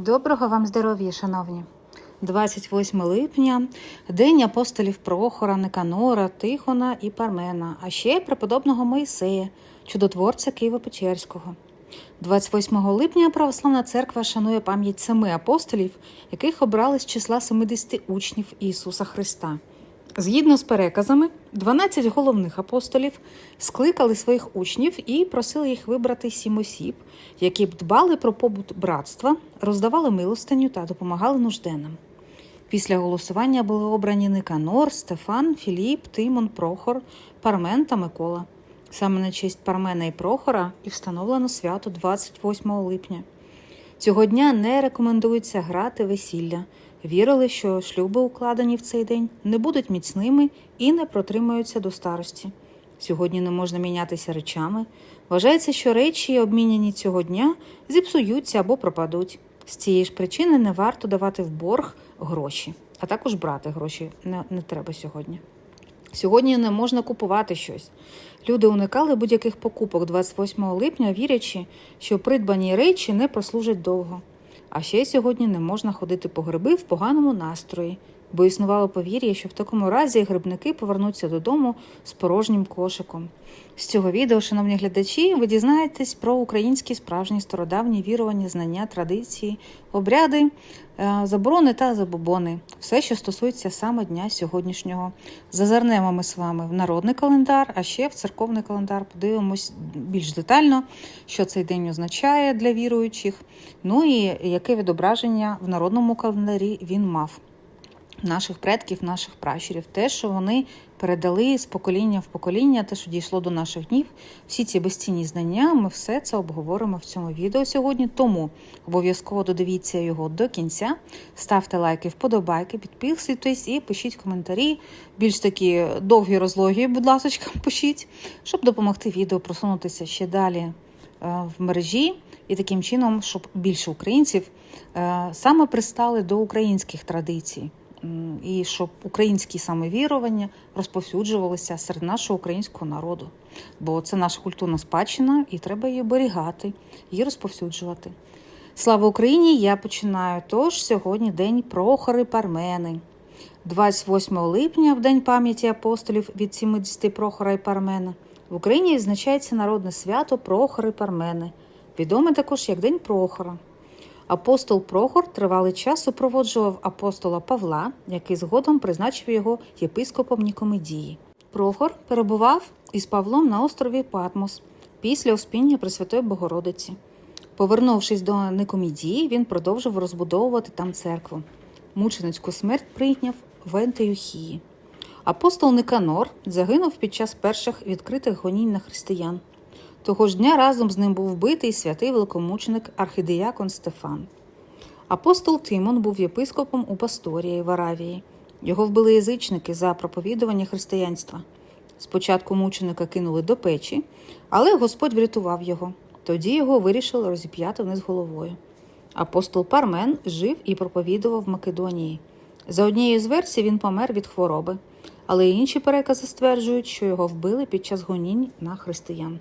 Доброго вам здоров'я, шановні! 28 липня, День апостолів Прохора, Неканора, Тихона і Пармена, а ще преподобного Моїсея, чудотворця Києво-Печерського. 28 липня Православна церква шанує пам'ять семи апостолів, яких обрали з числа 70 учнів Ісуса Христа. Згідно з переказами, 12 головних апостолів скликали своїх учнів і просили їх вибрати сім осіб, які б дбали про побут братства, роздавали милостиню та допомагали нужденним. Після голосування були обрані Никанор, Стефан, Філіп, Тимон, Прохор, Пармен та Микола. Саме на честь Пармена і Прохора і встановлено свято 28 липня. Цього дня не рекомендується грати весілля. Вірили, що шлюби, укладені в цей день, не будуть міцними і не протримаються до старості. Сьогодні не можна мінятися речами. Вважається, що речі, обміняні цього дня, зіпсуються або пропадуть. З цієї ж причини не варто давати в борг гроші, а також брати гроші не, не треба сьогодні. Сьогодні не можна купувати щось. Люди уникали будь-яких покупок 28 липня, вірячи, що придбані речі не прослужать довго. А ще сьогодні не можна ходити по гриби в поганому настрої, бо існувало повір'я, що в такому разі грибники повернуться додому з порожнім кошиком. З цього відео, шановні глядачі, ви дізнаєтесь про українські справжні стародавні вірування, знання, традиції, обряди, е, заборони та забобони, все, що стосується саме дня сьогоднішнього. Зазирнемо ми з вами в народний календар, а ще в церковний календар. Подивимось більш детально, що цей день означає для віруючих. Ну і яке відображення в народному календарі він мав. Наших предків, наших пращурів, те, що вони передали з покоління в покоління, те, що дійшло до наших днів, всі ці безцінні знання, ми все це обговоримо в цьому відео сьогодні. Тому обов'язково додивіться його до кінця. Ставте лайки, вподобайки, підписуйтесь і пишіть коментарі. Більш такі довгі розлоги, будь ласка, пишіть, щоб допомогти відео просунутися ще далі е, в мережі. І таким чином, щоб більше українців е, саме пристали до українських традицій, і щоб українські саме вірування розповсюджувалися серед нашого українського народу. Бо це наша культурна спадщина, і треба її оберігати, її розповсюджувати. Слава Україні! Я починаю. Тож сьогодні день Прохори Пармени. 28 липня, в день пам'яті апостолів від 70 Прохора і Пармена, в Україні відзначається народне свято Прохори Пармени, відоме також як День Прохора. Апостол Прохор тривалий час супроводжував апостола Павла, який згодом призначив його єпископом Нікомедії. Прохор перебував із Павлом на острові Патмос після успіння Пресвятої Богородиці. Повернувшись до Никомедії, він продовжив розбудовувати там церкву. Мученицьку смерть прийняв в Ентеюхії. Апостол Никанор загинув під час перших відкритих гонінь на християн. Того ж дня разом з ним був вбитий святий великомученик архидіякон Стефан. Апостол Тимон був єпископом у Пасторії в Аравії. Його вбили язичники за проповідування християнства. Спочатку мученика кинули до печі, але Господь врятував його. Тоді його вирішили розіп'яти вниз головою. Апостол Пармен жив і проповідував в Македонії. За однією з версій він помер від хвороби, але інші перекази стверджують, що його вбили під час гонінь на християн.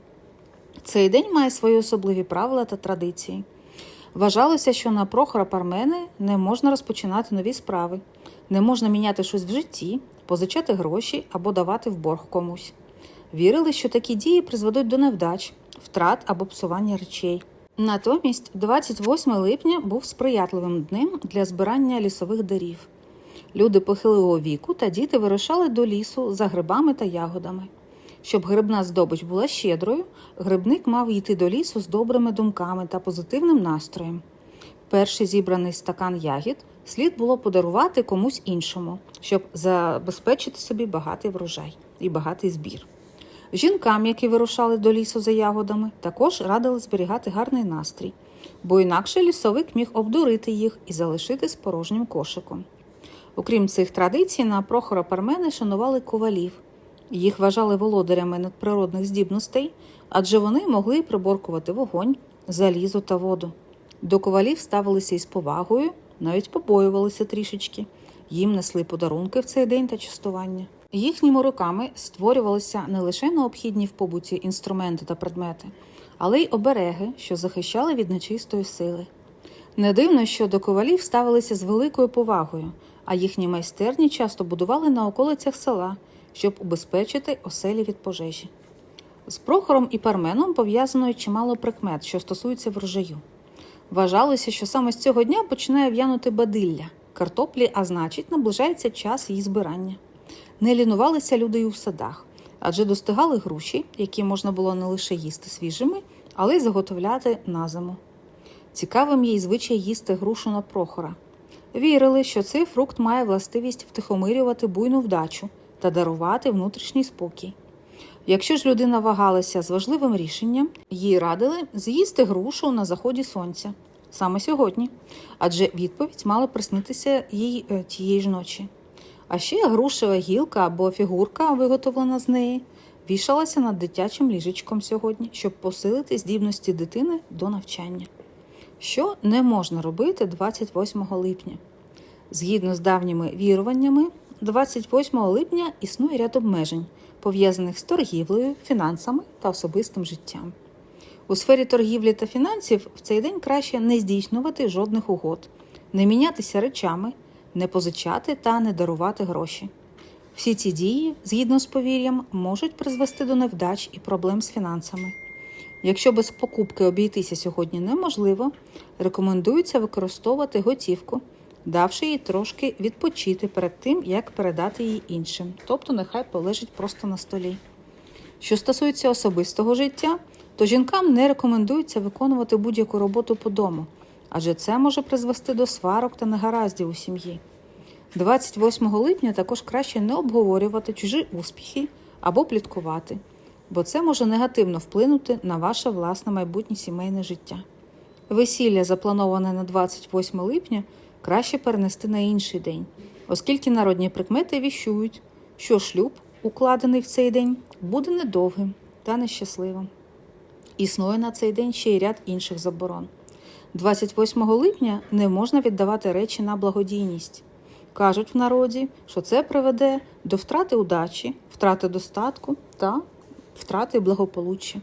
Цей день має свої особливі правила та традиції. Вважалося, що на Прохора Пармени не можна розпочинати нові справи, не можна міняти щось в житті, позичати гроші або давати в борг комусь. Вірили, що такі дії призведуть до невдач, втрат або псування речей. Натомість, 28 липня був сприятливим днем для збирання лісових дарів. Люди похилого віку та діти вирушали до лісу за грибами та ягодами. Щоб грибна здобич була щедрою, грибник мав йти до лісу з добрими думками та позитивним настроєм. Перший зібраний стакан ягід слід було подарувати комусь іншому, щоб забезпечити собі багатий врожай і багатий збір. Жінкам, які вирушали до лісу за ягодами, також радили зберігати гарний настрій, бо інакше лісовик міг обдурити їх і залишити з порожнім кошиком. Окрім цих традицій, на Прохора Пармени шанували ковалів. Їх вважали володарями надприродних здібностей, адже вони могли приборкувати вогонь, залізо та воду. До ковалів ставилися із повагою, навіть побоювалися трішечки. Їм несли подарунки в цей день та частування. Їхніми руками створювалися не лише необхідні в побуті інструменти та предмети, але й обереги, що захищали від нечистої сили. Не дивно, що до ковалів ставилися з великою повагою, а їхні майстерні часто будували на околицях села, щоб убезпечити оселі від пожежі. З Прохором і Парменом пов'язано чимало прикмет, що стосуються врожаю. Вважалося, що саме з цього дня починає в'янути бадилля картоплі, а значить, наближається час її збирання. Не лінувалися люди й у садах, адже достигали груші, які можна було не лише їсти свіжими, але й заготовляти на зиму. Цікавим є й звичай їсти грушу на прохора. Вірили, що цей фрукт має властивість втихомирювати буйну вдачу та дарувати внутрішній спокій. Якщо ж людина вагалася з важливим рішенням, їй радили з'їсти грушу на заході сонця саме сьогодні, адже відповідь мала приснитися їй е, тієї ж ночі. А ще грушева гілка або фігурка, виготовлена з неї, вішалася над дитячим ліжечком сьогодні, щоб посилити здібності дитини до навчання. Що не можна робити 28 липня? Згідно з давніми віруваннями, 28 липня існує ряд обмежень, пов'язаних з торгівлею, фінансами та особистим життям. У сфері торгівлі та фінансів в цей день краще не здійснювати жодних угод, не мінятися речами, не позичати та не дарувати гроші. Всі ці дії, згідно з повір'ям, можуть призвести до невдач і проблем з фінансами. Якщо без покупки обійтися сьогодні неможливо, рекомендується використовувати готівку, давши їй трошки відпочити перед тим, як передати її іншим, тобто нехай полежить просто на столі. Що стосується особистого життя, то жінкам не рекомендується виконувати будь-яку роботу по дому, адже це може призвести до сварок та негараздів у сім'ї. 28 липня також краще не обговорювати чужі успіхи або пліткувати, бо це може негативно вплинути на ваше власне майбутнє сімейне життя. Весілля, заплановане на 28 липня, краще перенести на інший день, оскільки народні прикмети віщують, що шлюб, укладений в цей день, буде недовгим та нещасливим. Існує на цей день ще й ряд інших заборон. 28 липня не можна віддавати речі на благодійність. Кажуть в народі, що це приведе до втрати удачі, втрати достатку та втрати благополуччя.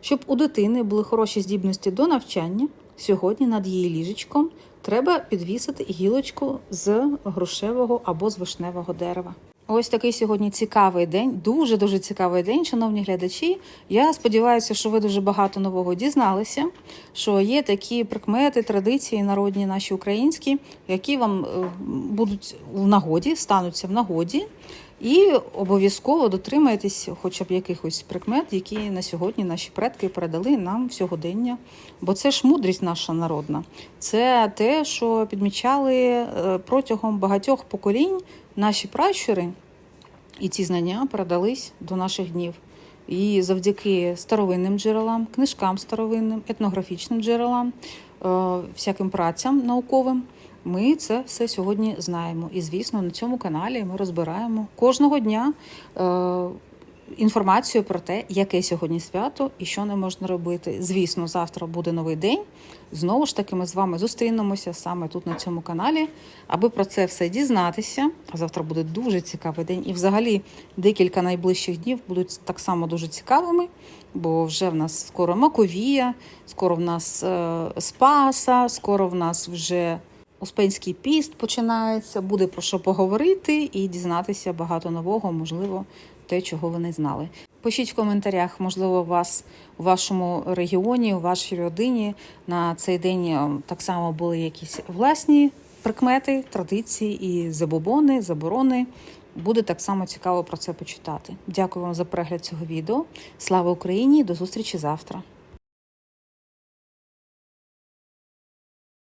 Щоб у дитини були хороші здібності до навчання, сьогодні над її ліжечком треба підвісити гілочку з грушевого або з вишневого дерева. Ось такий сьогодні цікавий день, дуже дуже цікавий день, шановні глядачі. Я сподіваюся, що ви дуже багато нового дізналися. Що є такі прикмети, традиції народні наші українські, які вам е, будуть в нагоді, стануться в нагоді, і обов'язково дотримайтесь хоча б якихось прикмет, які на сьогодні наші предки передали нам в сьогодення. Бо це ж мудрість наша народна, це те, що підмічали е, протягом багатьох поколінь наші пращури, і ці знання передались до наших днів. І завдяки старовинним джерелам, книжкам старовинним, етнографічним джерелам, е, всяким працям науковим, ми це все сьогодні знаємо. І, звісно, на цьому каналі ми розбираємо кожного дня е, інформацію про те, яке сьогодні свято і що не можна робити. Звісно, завтра буде новий день. Знову ж таки, ми з вами зустрінемося саме тут на цьому каналі, аби про це все дізнатися. А завтра буде дуже цікавий день. І, взагалі, декілька найближчих днів будуть так само дуже цікавими, бо вже в нас скоро Маковія, скоро в нас е, Спаса, скоро в нас вже. Успенський піст починається, буде про що поговорити і дізнатися багато нового, можливо, те, чого ви не знали. Пишіть в коментарях, можливо, у вас у вашому регіоні, у вашій родині на цей день е, так само були якісь власні прикмети, традиції і забобони, заборони. Буде так само цікаво про це почитати. Дякую вам за перегляд цього відео. Слава Україні! До зустрічі завтра!